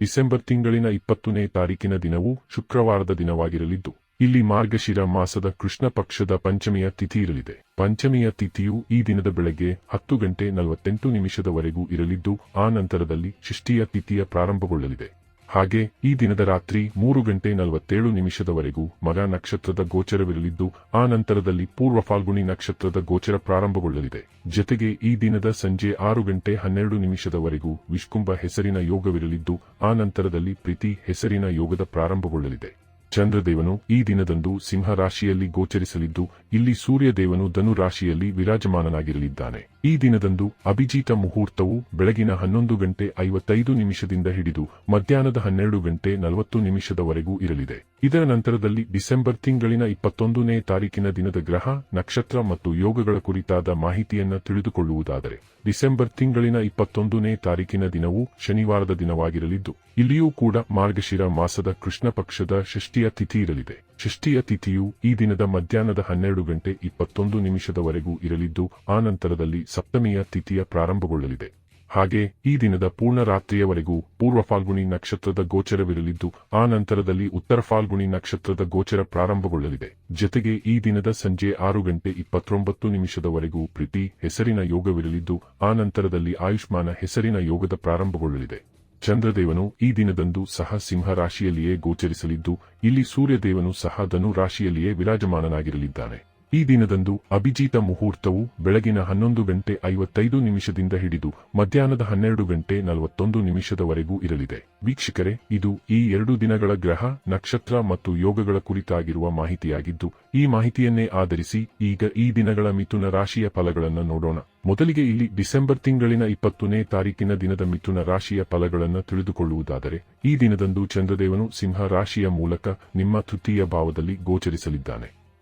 December ತಿಂಗಳಿನ ಇಪ್ಪತ್ತನೇ ತಾರೀಕಿನ ದಿನವು ಶುಕ್ರವಾರದ ದಿನವಾಗಿರಲಿದ್ದು, ಇಲ್ಲಿ ಮಾರ್ಗಶಿರ ಮಾಸದ ಕೃಷ್ಣ ಪಕ್ಷದ ಪಂಚಮಿಯ ತಿಥಿ ಇರಲಿದೆ. ಪಂಚಮಿಯ ತಿಥಿಯು ಈ ದಿನದ ಬೆಳಗ್ಗೆ ಹತ್ತು ಗಂಟೆ ನಲವತ್ತೆಂಟು ನಿಮಿಷದವರೆಗೂ ಇರಲಿದ್ದು, ಆ ನಂತರದಲ್ಲಿ ಷಷ್ಠಿಯ ತಿಥಿಯ ಪ್ರಾರಂಭಗೊಳ್ಳಲಿದೆ. ಹಾಗೆ ಈ ದಿನದ ರಾತ್ರಿ ಮೂರು ಗಂಟೆ ನಲವತ್ತೇಳು ನಿಮಿಷದವರೆಗೂ ಮಗ ನಕ್ಷತ್ರದ ಗೋಚರವಿರಲಿದ್ದು, ಆ ನಂತರದಲ್ಲಿ ಪೂರ್ವ ಫಾಲ್ಗುಣಿ ನಕ್ಷತ್ರದ ಗೋಚರ ಪ್ರಾರಂಭಗೊಳ್ಳಲಿದೆ. ಜತೆಗೆ ಈ ದಿನದ ಸಂಜೆ ಆರು ಗಂಟೆ ಹನ್ನೆರಡು ನಿಮಿಷದವರೆಗೂ ವಿಷ್ಕುಂಭ ಹೆಸರಿನ ಯೋಗವಿರಲಿದ್ದು, ಆ ನಂತರದಲ್ಲಿ ಪ್ರೀತಿ ಹೆಸರಿನ ಯೋಗದ ಪ್ರಾರಂಭಗೊಳ್ಳಲಿದೆ. ಚಂದ್ರದೇವನು ಈ ದಿನದಂದು ಸಿಂಹ ರಾಶಿಯಲ್ಲಿ ಗೋಚರಿಸಲಿದ್ದು, ಇಲ್ಲಿ ಸೂರ್ಯದೇವನು ಧನು ರಾಶಿಯಲ್ಲಿ ವಿರಾಜಮಾನನಾಗಿರಲಿದ್ದಾನೆ. ಈ ದಿನದಂದು ಅಭಿಜಿತ ಮುಹೂರ್ತವು ಬೆಳಗಿನ ಹನ್ನೊಂದು ಗಂಟೆ ಐವತ್ತೈದು ನಿಮಿಷದಿಂದ ಹಿಡಿದು, ಮಧ್ಯಾಹ್ನದ ಹನ್ನೆರಡು ಗಂಟೆ ನಲವತ್ತು ನಿಮಿಷದವರೆಗೂ ಇರಲಿದೆ. ಇದರ ನಂತರದಲ್ಲಿ ಡಿಸೆಂಬರ್ ತಿಂಗಳಿನ ಇಪ್ಪತ್ತೊಂದನೇ ತಾರೀಕಿನ ದಿನದ ಗ್ರಹ, ನಕ್ಷತ್ರ ಮತ್ತು ಯೋಗಗಳ ಕುರಿತಾದ ಮಾಹಿತಿಯನ್ನು ತಿಳಿದುಕೊಳ್ಳುವುದಾದರೆ, ಡಿಸೆಂಬರ್ ತಿಂಗಳಿನ ಇಪ್ಪತ್ತೊಂದನೇ ತಾರೀಕಿನ ದಿನವು ಶನಿವಾರದ ದಿನವಾಗಿರಲಿದ್ದು, ಇಲ್ಲಿಯೂ ಕೂಡ ಮಾರ್ಗಶಿರ ಮಾಸದ ಕೃಷ್ಣ ಪಕ್ಷದ ಷಷ್ಠಿಯ ತಿಥಿ ಇರಲಿದೆ. ಷಷ್ಠಿಯ ತಿಥಿಯು ಈ ದಿನದ ಮಧ್ಯಾಹ್ನದ ಹನ್ನೆರಡು ಗಂಟೆ ಇಪ್ಪತ್ತೊಂದು ನಿಮಿಷದವರೆಗೂ ಇರಲಿದ್ದು, ಆ ನಂತರದಲ್ಲಿ ಸಪ್ತಮಿಯ ತಿಥಿಯ ಪ್ರಾರಂಭಗೊಳ್ಳಲಿದೆ. ಹಾಗೆ ಈ ದಿನದ ಪೂರ್ಣ ರಾತ್ರಿಯವರೆಗೂ ಪೂರ್ವ ಫಾಲ್ಗುಣಿ ನಕ್ಷತ್ರದ ಗೋಚರವಿರಲಿದ್ದು, ಆ ನಂತರದಲ್ಲಿ ಉತ್ತರ ಫಾಲ್ಗುಣಿ ನಕ್ಷತ್ರದ ಗೋಚರ ಪ್ರಾರಂಭಗೊಳ್ಳಲಿದೆ. ಜೊತೆಗೆ ಈ ದಿನದ ಸಂಜೆ ಆರು ಗಂಟೆ ಇಪ್ಪತ್ತೊಂಬತ್ತು ನಿಮಿಷದವರೆಗೂ ಪ್ರೀತಿ, ಹೆಸರಿನ ಯೋಗವಿರಲಿದ್ದು, ಆ ನಂತರದಲ್ಲಿ ಆಯುಷ್ಮಾನ ಹೆಸರಿನ ಯೋಗದ ಪ್ರಾರಂಭಗೊಳ್ಳಲಿದೆ. ಚಂದ್ರದೇವನು ಈ ದಿನದಂದು ಸಹ ಸಿಂಹ ರಾಶಿಯಲ್ಲಿಯೇ ಗೋಚರಿಸಲಿದ್ದು, ಇಲ್ಲಿ ಸೂರ್ಯದೇವನು ಸಹ ಧನು ರಾಶಿಯಲ್ಲಿಯೇ ವಿರಾಜಮಾನನಾಗಿರಲಿದ್ದಾನೆ. ಈ ದಿನದಂದು ಅಭಿಜಿತ ಮುಹೂರ್ತವು ಬೆಳಗಿನ ಹನ್ನೊಂದು ಗಂಟೆ ಐವತ್ತೈದು ನಿಮಿಷದಿಂದ ಹಿಡಿದು ಮಧ್ಯಾಹ್ನದ ಹನ್ನೆರಡು ಗಂಟೆ ನಲವತ್ತೊಂದು ನಿಮಿಷದವರೆಗೂ ಇರಲಿದೆ. ವೀಕ್ಷಕರೇ, ಇದು ಈ ಎರಡು ದಿನಗಳ ಗ್ರಹ, ನಕ್ಷತ್ರ ಮತ್ತು ಯೋಗಗಳ ಕುರಿತಾಗಿರುವ ಮಾಹಿತಿಯಾಗಿದ್ದು, ಈ ಮಾಹಿತಿಯನ್ನೇ ಆಧರಿಸಿ ಈಗ ಈ ದಿನಗಳ ಮಿಥುನ ರಾಶಿಯ ಫಲಗಳನ್ನು ನೋಡೋಣ. ಮೊದಲಿಗೆ ಇಲ್ಲಿ ಡಿಸೆಂಬರ್ ತಿಂಗಳಿನ ಇಪ್ಪತ್ತನೇ ತಾರೀಕಿನ ದಿನದ ಮಿಥುನ ರಾಶಿಯ ಫಲಗಳನ್ನು ತಿಳಿದುಕೊಳ್ಳುವುದಾದರೆ, ಈ ದಿನದಂದು ಚಂದ್ರದೇವನು ಸಿಂಹ ರಾಶಿಯ ಮೂಲಕ ನಿಮ್ಮ ತೃತೀಯ ಭಾವದಲ್ಲಿ ಗೋಚರಿಸಲಿದ್ದಾನೆ.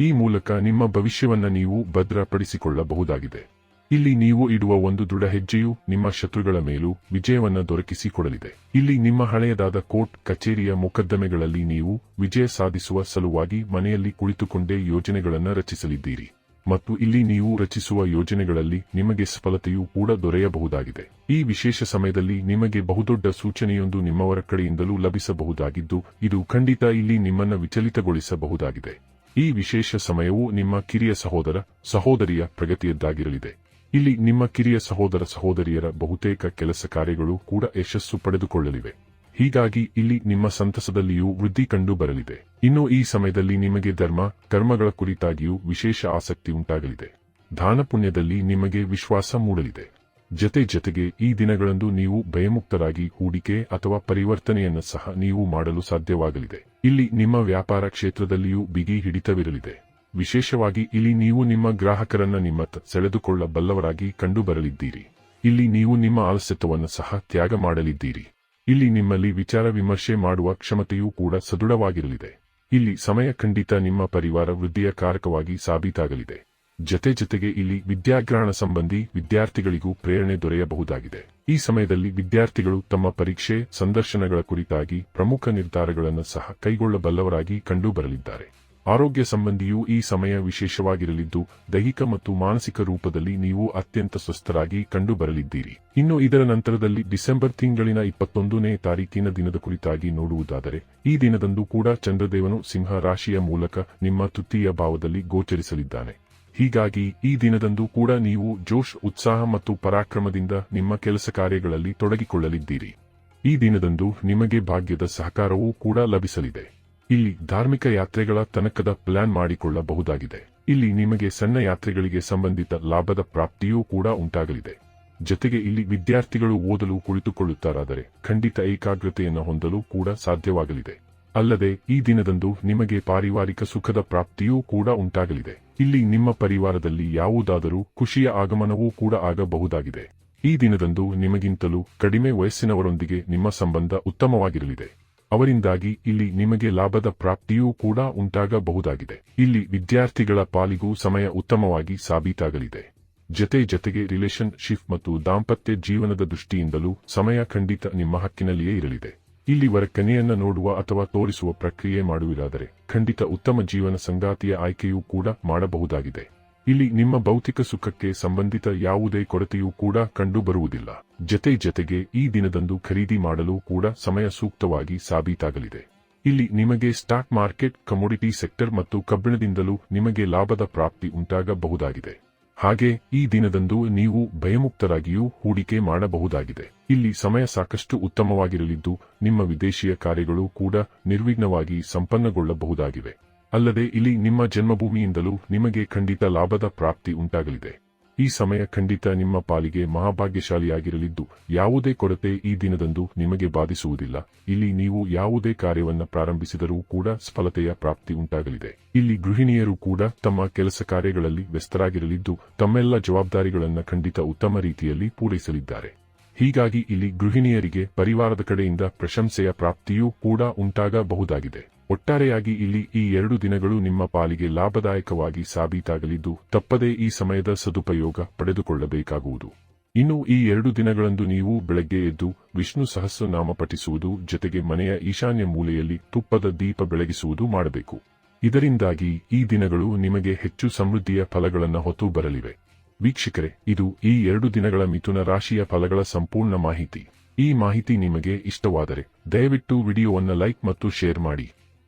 ಈ ಮೂಲಕ ನಿಮ್ಮ ಭವಿಷ್ಯವನ್ನ ನೀವು ಭದ್ರಪಡಿಸಿಕೊಳ್ಳಬಹುದಾಗಿದೆ. ಇಲ್ಲಿ ನೀವು ಇಡುವ ಒಂದು ದೃಢ ಹೆಜ್ಜೆಯು ನಿಮ್ಮ ಶತ್ರುಗಳ ಮೇಲೂ ವಿಜಯವನ್ನ ದೊರಕಿಸಿಕೊಡಲಿದೆ. ಇಲ್ಲಿ ನಿಮ್ಮ ಹಳೆಯದಾದ ಕೋರ್ಟ್, ಕಚೇರಿಯ ಮೊಕದ್ದಮೆಗಳಲ್ಲಿ ನೀವು ವಿಜಯ ಸಾಧಿಸುವ ಸಲುವಾಗಿ ಮನೆಯಲ್ಲಿ ಕುಳಿತುಕೊಂಡೇ ಯೋಜನೆಗಳನ್ನು ರಚಿಸಲಿದ್ದೀರಿ. ಮತ್ತು ಇಲ್ಲಿ ನೀವು ರಚಿಸುವ ಯೋಜನೆಗಳಲ್ಲಿ ನಿಮಗೆ ಸಫಲತೆಯೂ ಕೂಡ ದೊರೆಯಬಹುದಾಗಿದೆ. ಈ ವಿಶೇಷ ಸಮಯದಲ್ಲಿ ನಿಮಗೆ ಬಹುದೊಡ್ಡ ಸೂಚನೆಯೊಂದು ನಿಮ್ಮವರ ಕಡೆಯಿಂದಲೂ ಲಭಿಸಬಹುದಾಗಿದ್ದು, ಇದು ಖಂಡಿತ ಇಲ್ಲಿ ನಿಮ್ಮನ್ನು ವಿಚಲಿತಗೊಳಿಸಬಹುದಾಗಿದೆ. ಈ ವಿಶೇಷ ಸಮಯವು ನಿಮ್ಮ ಕಿರಿಯ ಸಹೋದರ, ಸಹೋದರಿಯ ಪ್ರಗತಿಯದ್ದಾಗಿರಲಿದೆ. ಇಲ್ಲಿ ನಿಮ್ಮ ಕಿರಿಯ ಸಹೋದರ, ಸಹೋದರಿಯರ ಬಹುತೇಕ ಕೆಲಸ ಕಾರ್ಯಗಳು ಕೂಡ ಯಶಸ್ಸು ಪಡೆದುಕೊಳ್ಳಲಿವೆ. ಹೀಗಾಗಿ ಇಲ್ಲಿ ನಿಮ್ಮ ಸಂತಸದಲ್ಲಿಯೂ ವೃದ್ಧಿ ಕಂಡು ಬರಲಿದೆ. ಇನ್ನು ಈ ಸಮಯದಲ್ಲಿ ನಿಮಗೆ ಧರ್ಮ, ಕರ್ಮಗಳ ಕುರಿತಾಗಿಯೂ ವಿಶೇಷ ಆಸಕ್ತಿ ಉಂಟಾಗಲಿದೆ. ದಾನಪುಣ್ಯದಲ್ಲಿ ನಿಮಗೆ ವಿಶ್ವಾಸ ಮೂಡಲಿದೆ. ಜತೆ ಜತೆಗೆ ಈ ದಿನಗಳಂದು ನೀವು ಭಯಮುಕ್ತರಾಗಿ ಹೂಡಿಕೆ ಅಥವಾ ಪರಿವರ್ತನೆಯನ್ನು ಸಹ ನೀವು ಮಾಡಲು ಸಾಧ್ಯವಾಗಲಿದೆ. ಇಲ್ಲಿ ನಿಮ್ಮ ವ್ಯಾಪಾರ ಕ್ಷೇತ್ರದಲ್ಲಿಯೂ ಬಿಗಿ ಹಿಡಿತವಿರಲಿದೆ. ವಿಶೇಷವಾಗಿ ಇಲ್ಲಿ ನೀವು ನಿಮ್ಮ ಗ್ರಾಹಕರನ್ನ ನಿಮ್ಮ ಸೆಳೆದುಕೊಳ್ಳಬಲ್ಲವರಾಗಿ ಕಂಡುಬರಲಿದ್ದೀರಿ. ಇಲ್ಲಿ ನೀವು ನಿಮ್ಮ ಆಲಸ್ಯತ್ವವನ್ನು ಸಹ ತ್ಯಾಗ ಮಾಡಲಿದ್ದೀರಿ. ಇಲ್ಲಿ ನಿಮ್ಮಲ್ಲಿ ವಿಚಾರ ವಿಮರ್ಶೆ ಮಾಡುವ ಕ್ಷಮತೆಯೂ ಕೂಡ ಸದೃಢವಾಗಿರಲಿದೆ. ಇಲ್ಲಿ ಸಮಯ ಖಂಡಿತ ನಿಮ್ಮ ಪರಿವಾರ ವೃದ್ಧಿಯ ಕಾರಕವಾಗಿ ಸಾಬೀತಾಗಲಿದೆ. ಜತೆ ಜತೆಗೆ ಇಲ್ಲಿ ವಿದ್ಯಾಗ್ರಹಣ ಸಂಬಂಧಿ ವಿದ್ಯಾರ್ಥಿಗಳಿಗೂ ಪ್ರೇರಣೆ ದೊರೆಯಬಹುದಾಗಿದೆ. ಈ ಸಮಯದಲ್ಲಿ ವಿದ್ಯಾರ್ಥಿಗಳು ತಮ್ಮ ಪರೀಕ್ಷೆ, ಸಂದರ್ಶನಗಳ ಕುರಿತಾಗಿ ಪ್ರಮುಖ ನಿರ್ಧಾರಗಳನ್ನು ಸಹ ಕೈಗೊಳ್ಳಬಲ್ಲವರಾಗಿ ಕಂಡುಬರಲಿದ್ದಾರೆ. ಆರೋಗ್ಯ ಸಂಬಂಧಿಯೂ ಈ ಸಮಯ ವಿಶೇಷವಾಗಿರಲಿದ್ದು, ದೈಹಿಕ ಮತ್ತು ಮಾನಸಿಕ ರೂಪದಲ್ಲಿ ನೀವು ಅತ್ಯಂತ ಸ್ವಸ್ಥರಾಗಿ ಕಂಡುಬರಲಿದ್ದೀರಿ. ಇನ್ನು ಇದರ ನಂತರದಲ್ಲಿ ಡಿಸೆಂಬರ್ ತಿಂಗಳಿನ ಇಪ್ಪತ್ತೊಂದನೇ ತಾರೀಕಿನ ದಿನದ ಕುರಿತಾಗಿ ನೋಡುವುದಾದರೆ, ಈ ದಿನದಂದು ಕೂಡ ಚಂದ್ರದೇವನು ಸಿಂಹ ರಾಶಿಯ ಮೂಲಕ ನಿಮ್ಮ ತೃತೀಯ ಭಾವದಲ್ಲಿ ಗೋಚರಿಸಲಿದ್ದಾನೆ. ಹೀಗಾಗಿ ಈ ದಿನದಂದು ಕೂಡ ನೀವು ಜೋಶ್ ಉತ್ಸಾಹ ಮತ್ತು ಪರಾಕ್ರಮದಿಂದ ನಿಮ್ಮ ಕೆಲಸ ಕಾರ್ಯಗಳಲ್ಲಿ ತೊಡಗಿಕೊಳ್ಳಲಿದ್ದೀರಿ. ಈ ದಿನದಂದು ನಿಮಗೆ ಭಾಗ್ಯದ ಸಹಕಾರವೂ ಕೂಡ ಲಭಿಸಲಿದೆ. ಇಲ್ಲಿ ಧಾರ್ಮಿಕ ಯಾತ್ರೆಗಳ ತನಕದ ಪ್ಲಾನ್ ಮಾಡಿಕೊಳ್ಳಬಹುದಾಗಿದೆ. ಇಲ್ಲಿ ನಿಮಗೆ ಸಣ್ಣ ಯಾತ್ರೆಗಳಿಗೆ ಸಂಬಂಧಿತ ಲಾಭದ ಪ್ರಾಪ್ತಿಯೂ ಕೂಡ ಉಂಟಾಗಲಿದೆ. ಜೊತೆಗೆ ಇಲ್ಲಿ ವಿದ್ಯಾರ್ಥಿಗಳು ಓದಲು ಕುಳಿತುಕೊಳ್ಳುತ್ತಾರಾದರೆ ಖಂಡಿತ ಏಕಾಗ್ರತೆಯನ್ನು ಹೊಂದಲು ಕೂಡ ಸಾಧ್ಯವಾಗಲಿದೆ. ಅಲ್ಲದೆ, ಈ ದಿನದಂದು ನಿಮಗೆ ಪಾರಿವಾರಿಕ ಸುಖದ ಪ್ರಾಪ್ತಿಯೂ ಕೂಡ ಉಂಟಾಗಲಿದೆ. ಇಲ್ಲಿ ನಿಮ್ಮ ಪರಿವಾರದಲ್ಲಿ ಯಾವುದಾದರೂ ಖುಷಿಯ ಆಗಮನವೂ ಕೂಡ ಆಗಬಹುದಾಗಿದೆ. ಈ ದಿನದಂದು ನಿಮಗಿಂತಲೂ ಕಡಿಮೆ ವಯಸ್ಸಿನವರೊಂದಿಗೆ ನಿಮ್ಮ ಸಂಬಂಧ ಉತ್ತಮವಾಗಿರಲಿದೆ. ಅವರಿಂದಾಗಿ ಇಲ್ಲಿ ನಿಮಗೆ ಲಾಭದ ಪ್ರಾಪ್ತಿಯೂ ಕೂಡ ಉಂಟಾಗಬಹುದಾಗಿದೆ. ಇಲ್ಲಿ ವಿದ್ಯಾರ್ಥಿಗಳ ಪಾಲಿಗೂ ಸಮಯ ಉತ್ತಮವಾಗಿ ಸಾಬೀತಾಗಲಿದೆ. ಜತೆ ಜತೆಗೆ ರಿಲೇಶನ್ ಶಿಪ್ ಮತ್ತು ದಾಂಪತ್ಯ ಜೀವನದ ದೃಷ್ಟಿಯಿಂದಲೂ ಸಮಯ ಖಂಡಿತ ನಿಮ್ಮ ಹಕ್ಕಿನಲ್ಲಿಯೇ ಇರಲಿದೆ. ಇಲ್ಲಿ ವರಕನೆಯನ್ನ ನೋಡುವ ಅಥವಾ ತೋರಿಸುವ ಪ್ರಕ್ರಿಯೆ ಮಾಡುವಿರಾದರೆ ಖಂಡಿತ ಉತ್ತಮ ಜೀವನ ಸಂಗಾತಿಯ ಆಯ್ಕೆಯೂ ಕೂಡ ಮಾಡಬಹುದಾಗಿದೆ. ಇಲ್ಲಿ ನಿಮ್ಮ ಭೌತಿಕ ಸುಖಕ್ಕೆ ಸಂಬಂಧಿತ ಯಾವುದೇ ಕೊರತೆಯೂ ಕೂಡ ಕಂಡುಬರುವುದಿಲ್ಲ. ಜತೆ ಜತೆಗೆ ಈ ದಿನದಂದು ಖರೀದಿ ಮಾಡಲು ಕೂಡ ಸಮಯ ಸೂಕ್ತವಾಗಿ ಸಾಬೀತಾಗಲಿದೆ. ಇಲ್ಲಿ ನಿಮಗೆ ಸ್ಟಾಕ್ ಮಾರ್ಕೆಟ್, ಕಮೋಡಿಟಿ ಸೆಕ್ಟರ್ ಮತ್ತು ಕಬ್ಬಿಣದಿಂದಲೂ ನಿಮಗೆ ಲಾಭದ ಪ್ರಾಪ್ತಿ ಉಂಟಾಗಬಹುದಾಗಿದೆ. ಹಾಗೆ ಈ ದಿನದಂದು ನೀವು ಭಯಮುಕ್ತರಾಗಿಯೂ ಹೂಡಿಕೆ ಮಾಡಬಹುದಾಗಿದೆ. ಇಲ್ಲಿ ಸಮಯ ಸಾಕಷ್ಟು ಉತ್ತಮವಾಗಿರಲಿದ್ದು, ನಿಮ್ಮ ವಿದೇಶೀಯ ಕಾರ್ಯಗಳು ಕೂಡ ನಿರ್ವಿಘ್ನವಾಗಿ ಸಂಪನ್ನಗೊಳ್ಳಬಹುದಾಗಿವೆ. ಅಲ್ಲದೆ ಇಲ್ಲಿ ನಿಮ್ಮ ಜನ್ಮಭೂಮಿಯಿಂದಲೂ ನಿಮಗೆ ಖಂಡಿತ ಲಾಭದ ಪ್ರಾಪ್ತಿ ಉಂಟಾಗಲಿದೆ. ಈ ಸಮಯ ಖಂಡಿತ ನಿಮ್ಮ ಪಾಲಿಗೆ ಮಹಾಭಾಗ್ಯಶಾಲಿಯಾಗಿರಲಿದ್ದು, ಯಾವುದೇ ಕೊರತೆ ಈ ದಿನದಂದು ನಿಮಗೆ ಬಾಧಿಸುವುದಿಲ್ಲ. ಇಲ್ಲಿ ನೀವು ಯಾವುದೇ ಕಾರ್ಯವನ್ನು ಪ್ರಾರಂಭಿಸಿದರೂ ಕೂಡ ಸಫಲತೆಯ ಪ್ರಾಪ್ತಿ ಉಂಟಾಗಲಿದೆ. ಇಲ್ಲಿ ಗೃಹಿಣಿಯರು ಕೂಡ ತಮ್ಮ ಕೆಲಸ ಕಾರ್ಯಗಳಲ್ಲಿ ವ್ಯಸ್ತರಾಗಿರಲಿದ್ದು, ತಮ್ಮೆಲ್ಲ ಜವಾಬ್ದಾರಿಗಳನ್ನು ಖಂಡಿತ ಉತ್ತಮ ರೀತಿಯಲ್ಲಿ ಪೂರೈಸಲಿದ್ದಾರೆ. ಹೀಗಾಗಿ ಇಲ್ಲಿ ಗೃಹಿಣಿಯರಿಗೆ ಪರಿವಾರದ ಕಡೆಯಿಂದ ಪ್ರಶಂಸೆಯ ಪ್ರಾಪ್ತಿಯೂ ಕೂಡ ಉಂಟಾಗಬಹುದಾಗಿದೆ. ಒಟ್ಟಾರೆಯಾಗಿ ಇಲ್ಲಿ ಈ ಎರಡು ದಿನಗಳು ನಿಮ್ಮ ಪಾಲಿಗೆ ಲಾಭದಾಯಕವಾಗಿ ಸಾಬೀತಾಗಲಿದ್ದು ತಪ್ಪದೇ ಈ ಸಮಯದ ಸದುಪಯೋಗ ಪಡೆದುಕೊಳ್ಳಬೇಕಾಗುವುದು. ಇನ್ನು ಈ ಎರಡು ದಿನಗಳಂದು ನೀವು ಬೆಳಗ್ಗೆ ಎದ್ದು ವಿಷ್ಣು ಸಹಸ್ರನಾಮ ಪಠಿಸುವುದು ಜೊತೆಗೆ ಮನೆಯ ಈಶಾನ್ಯ ಮೂಲೆಯಲ್ಲಿ ತುಪ್ಪದ ದೀಪ ಬೆಳಗಿಸುವುದು ಮಾಡಬೇಕು. ಇದರಿಂದಾಗಿ ಈ ದಿನಗಳು ನಿಮಗೆ ಹೆಚ್ಚು ಸಮೃದ್ಧಿಯ ಫಲಗಳನ್ನು ಹೊತ್ತು ಬರಲಿವೆ. ವೀಕ್ಷಕರೇ, ಇದು ಈ ಎರಡು ದಿನಗಳ ಮಿಥುನ ರಾಶಿಯ ಫಲಗಳ ಸಂಪೂರ್ಣ ಮಾಹಿತಿ. ಈ ಮಾಹಿತಿ ನಿಮಗೆ ಇಷ್ಟವಾದರೆ ದಯವಿಟ್ಟು ವಿಡಿಯೋವನ್ನು ಲೈಕ್ ಮತ್ತು ಶೇರ್ ಮಾಡಿ.